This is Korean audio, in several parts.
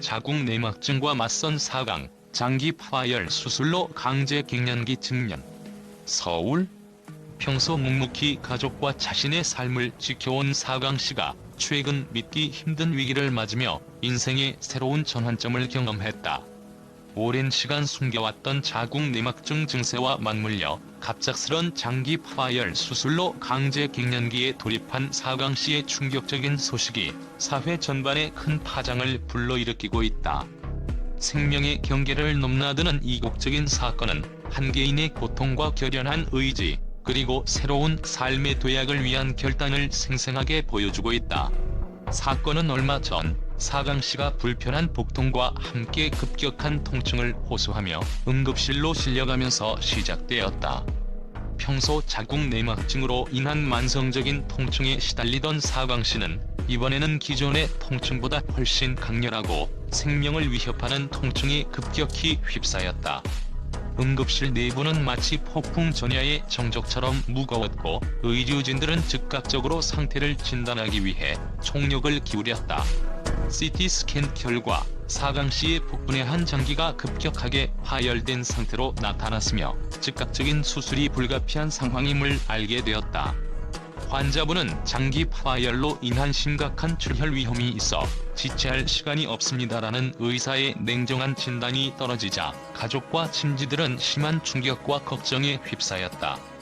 자궁 내막증과 맞선 4강, 장기 파열 수술로 강제 갱년기 직면. 서울 평소 묵묵히 가족과 자신의 삶을 지켜온 사강 씨가 최근 믿기 힘든 위기를 맞으며 인생의 새로운 전환점을 경험했다. 오랜 시간 숨겨왔던 자궁 내막증 증세와 맞물려 갑작스런 장기 파열 수술로 강제 갱년기에 돌입한 사강 씨의 충격적인 소식이 사회 전반에 큰 파장을 불러일으키고 있다. 생명의 경계를 넘나드는 이국적인 사건은 한 개인의 고통과 결연한 의지, 그리고 새로운 삶의 도약을 위한 결단을 생생하게 보여주고 있다. 사건은 얼마 전 사강 씨가 불편한 복통과 함께 급격한 통증을 호소하며 응급실로 실려가면서 시작되었다. 평소 자궁 내막증으로 인한 만성적인 통증에 시달리던 사강 씨는 이번에는 기존의 통증보다 훨씬 강렬하고 생명을 위협하는 통증이 급격히 휩싸였다. 응급실 내부는 마치 폭풍 전야의 정적처럼 무거웠고 의료진들은 즉각적으로 상태를 진단하기 위해 총력을 기울였다. CT 스캔 결과 사강 씨의 복부의 한 장기가 급격하게 파열된 상태로 나타났으며 즉각적인 수술이 불가피한 상황임을 알게 되었다. 환자분은 장기 파열로 인한 심각한 출혈 위험이 있어 지체할 시간이 없습니다라는 의사의 냉정한 진단이 떨어지자 가족과 친지들은 심한 충격과 걱정에 휩싸였다.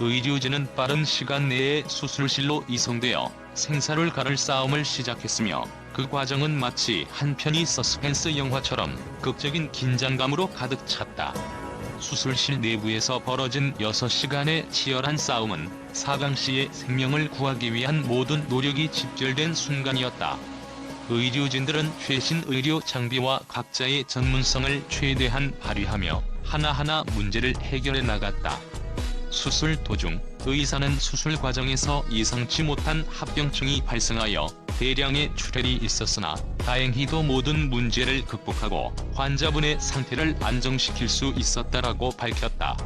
의료진은 빠른 시간 내에 수술실로 이송되어 생사를 가를 싸움을 시작했으며 그 과정은 마치 한 편의 서스펜스 영화처럼 극적인 긴장감으로 가득 찼다. 수술실 내부에서 벌어진 6시간의 치열한 싸움은 사강 씨의 생명을 구하기 위한 모든 노력이 집결된 순간이었다. 의료진들은 최신 의료 장비와 각자의 전문성을 최대한 발휘하며 하나하나 문제를 해결해 나갔다. 수술 도중 의사는 수술 과정에서 예상치 못한 합병증이 발생하여 대량의 출혈이 있었으나 다행히도 모든 문제를 극복하고 환자분의 상태를 안정시킬 수 있었다라고 밝혔다.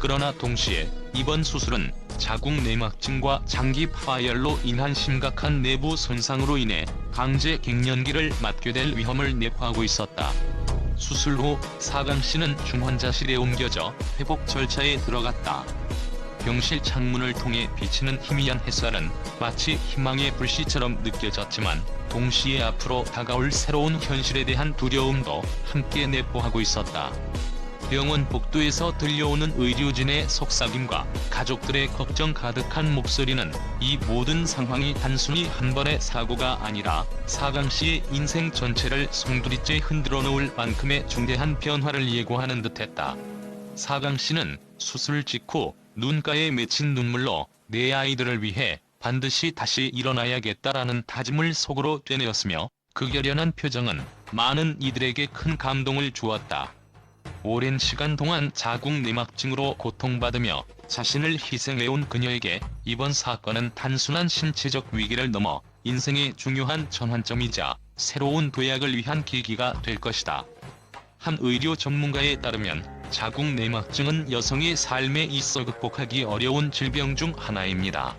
그러나 동시에 이번 수술은 자궁 내막증과 장기 파열로 인한 심각한 내부 손상으로 인해 강제 갱년기를 맞게 될 위험을 내포하고 있었다. 수술 후 사강 씨는 중환자실에 옮겨져 회복 절차에 들어갔다. 병실 창문을 통해 비치는 희미한 햇살은 마치 희망의 불씨처럼 느껴졌지만 동시에 앞으로 다가올 새로운 현실에 대한 두려움도 함께 내포하고 있었다. 병원 복도에서 들려오는 의료진의 속삭임과 가족들의 걱정 가득한 목소리는 이 모든 상황이 단순히 한 번의 사고가 아니라 사강 씨의 인생 전체를 송두리째 흔들어 놓을 만큼의 중대한 변화를 예고하는 듯했다. 사강 씨는 수술 직후 눈가에 맺힌 눈물로 내 아이들을 위해 반드시 다시 일어나야겠다라는 다짐을 속으로 떼내었으며 그 결연한 표정은 많은 이들에게 큰 감동을 주었다. 오랜 시간 동안 자궁 내막증으로 고통받으며 자신을 희생해온 그녀에게 이번 사건은 단순한 신체적 위기를 넘어 인생의 중요한 전환점이자 새로운 도약을 위한 계기가 될 것이다. 한 의료 전문가에 따르면 자궁 내막증은 여성의 삶에 있어 극복하기 어려운 질병 중 하나입니다.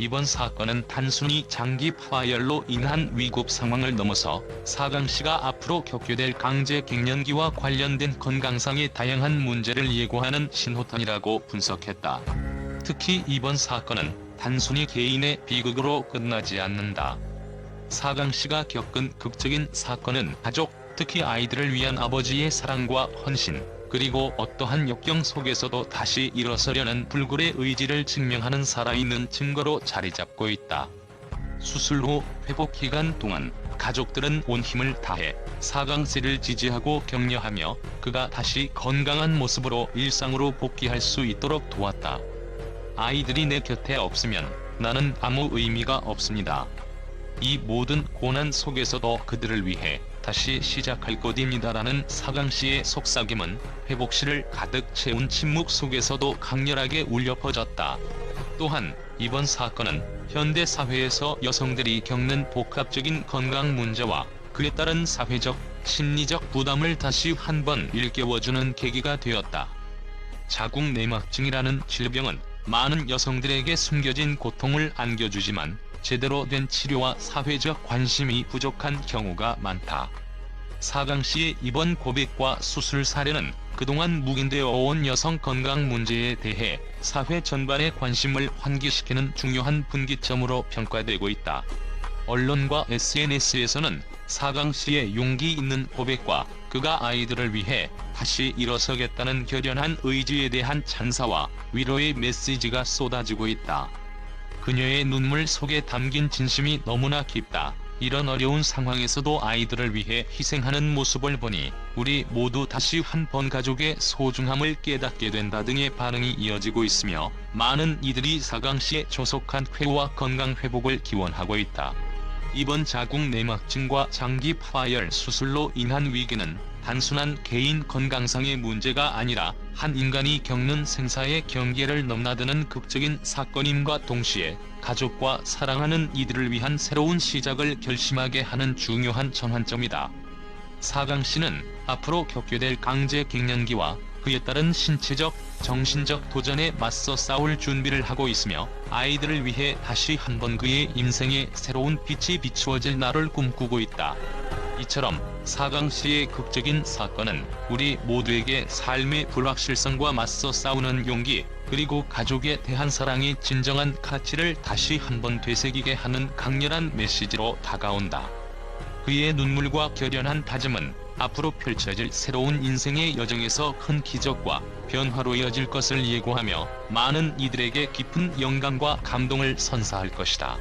이번 사건은 단순히 장기 파열로 인한 위급 상황을 넘어서 사강 씨가 앞으로 겪게 될 강제 갱년기와 관련된 건강상의 다양한 문제를 예고하는 신호탄이라고 분석했다. 특히 이번 사건은 단순히 개인의 비극으로 끝나지 않는다. 사강 씨가 겪은 극적인 사건은 가족, 특히 아이들을 위한 아버지의 사랑과 헌신, 그리고 어떠한 역경 속에서도 다시 일어서려는 불굴의 의지를 증명하는 살아있는 증거로 자리 잡고 있다. 수술 후 회복 기간 동안 가족들은 온 힘을 다해 사강 씨를 지지하고 격려하며 그가 다시 건강한 모습으로 일상으로 복귀할 수 있도록 도왔다. 아이들이 내 곁에 없으면 나는 아무 의미가 없습니다. 이 모든 고난 속에서도 그들을 위해 다시 시작할 것입니다라는 사강 씨의 속삭임은 회복실을 가득 채운 침묵 속에서도 강렬하게 울려 퍼졌다. 또한 이번 사건은 현대 사회에서 여성들이 겪는 복합적인 건강 문제와 그에 따른 사회적, 심리적 부담을 다시 한 번 일깨워주는 계기가 되었다. 자궁 내막증이라는 질병은 많은 여성들에게 숨겨진 고통을 안겨주지만 제대로 된 치료와 사회적 관심이 부족한 경우가 많다. 사강 씨의 이번 고백과 수술 사례는 그동안 묵인되어 온 여성 건강 문제에 대해 사회 전반의 관심을 환기시키는 중요한 분기점으로 평가되고 있다. 언론과 SNS에서는 사강 씨의 용기 있는 고백과 그가 아이들을 위해 다시 일어서겠다는 결연한 의지에 대한 찬사와 위로의 메시지가 쏟아지고 있다. 그녀의 눈물 속에 담긴 진심이 너무나 깊다. 이런 어려운 상황에서도 아이들을 위해 희생하는 모습을 보니 우리 모두 다시 한 번 가족의 소중함을 깨닫게 된다 등의 반응이 이어지고 있으며 많은 이들이 사강 씨의 조속한 쾌유와 건강 회복을 기원하고 있다. 이번 자궁 내막증과 장기 파열 수술로 인한 위기는 단순한 개인 건강상의 문제가 아니라 한 인간이 겪는 생사의 경계를 넘나드는 극적인 사건임과 동시에 가족과 사랑하는 이들을 위한 새로운 시작을 결심하게 하는 중요한 전환점이다. 사강 씨는 앞으로 겪게 될 강제 갱년기와 그에 따른 신체적, 정신적 도전에 맞서 싸울 준비를 하고 있으며 아이들을 위해 다시 한번 그의 인생에 새로운 빛이 비추어질 날을 꿈꾸고 있다. 이처럼 사강 씨의 극적인 사건은 우리 모두에게 삶의 불확실성과 맞서 싸우는 용기, 그리고 가족에 대한 사랑이 진정한 가치를 다시 한번 되새기게 하는 강렬한 메시지로 다가온다. 그의 눈물과 결연한 다짐은 앞으로 펼쳐질 새로운 인생의 여정에서 큰 기적과 변화로 이어질 것을 예고하며 많은 이들에게 깊은 영감과 감동을 선사할 것이다.